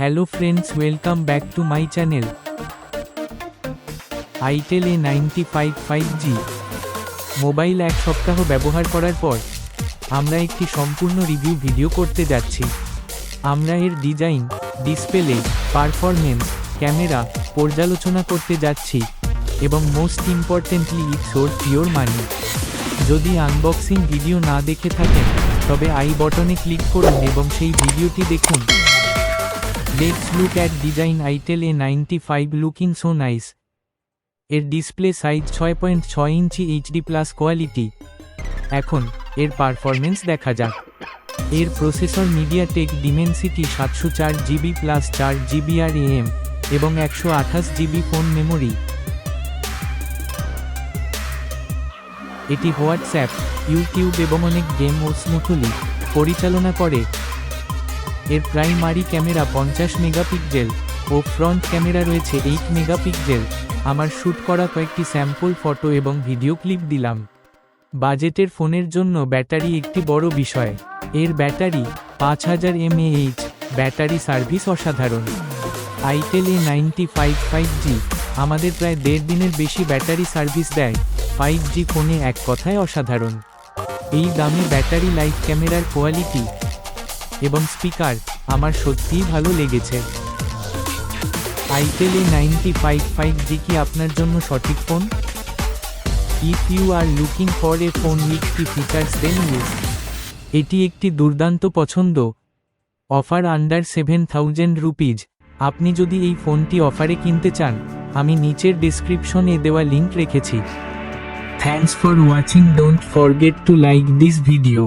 Hello friends welcome back to my channel itel A ninety five five G mobile এক সপ্তাহ ব্যবহার করার পর, আমরা একটি সম্পূর্ণ রিভিউ ভিডিও করতে যাচ্ছি। আমরা এর ডিজাইন ডিসপ্লে পারফরমেন্স ক্যামেরা পর্যালোচনা করতে যাচ্ছি এবং most importantly it's or pure money যদি আনবক্সিং ভিডিও না দেখে থাকেন, তবে আই বটনে ক্লিক করুন এবং সেই ভিডিওটি দেখুন। At design itel A ninety five looking so nice এর ডিসপ্লে সাইজ ছয় পয়েন্ট ছয় ইঞ্চি এইচডি প্লাস কোয়ালিটি এখন, এর পারফরমেন্স দেখা যাক। এর প্রসেসর মিডিয়াটেক ডিমেনসিটি সাতশো চার জিবি প্লাস চার জিবি আর এম এবং একশো আঠাশ জিবি ফোন মেমোরি এটি হোয়াটসঅ্যাপ, ইউটিউব এবং অনেক গেম ও স্মুথলি পরিচালনা করে। এর প্রাইমারি ক্যামেরা পঞ্চাশ মেগাপিক্সেল ও ফ্রন্ট ক্যামেরা রয়েছে এইট মেগাপিক্সেল। আমার শ্যুট করা কয়েকটি স্যাম্পল, ফটো এবং ভিডিও ক্লিপ দিলাম। বাজেটের ফোনের জন্য ব্যাটারি একটি বড় বিষয়। এর ব্যাটারি পাঁচ হাজার এমএএইচ ব্যাটারি সার্ভিস অসাধারণ। Itel A ninety five five G, আমাদের প্রায় দেড় দিনের বেশি ব্যাটারি সার্ভিস দেয়। ফাইভ জি ফোনে এক কথায় অসাধারণ। এই দামে ব্যাটারি লাইফ ক্যামেরার কোয়ালিটি এবং স্পিকার, আমার সত্যিই ভালো লেগেছে। Itel A ninety five five G কি আপনার জন্য সঠিক phone? If you are looking for a phone with key features then you এটি একটি দুর্দান্ত পছন্দ। Offer under seven thousand rupees. আপনি যদি এই ফোনটি অফারে কিনতে চান, আমি নিচের ডিসক্রিপশনে দেওয়া লিংক রেখেছি। Thanks for watching don't forget to like this video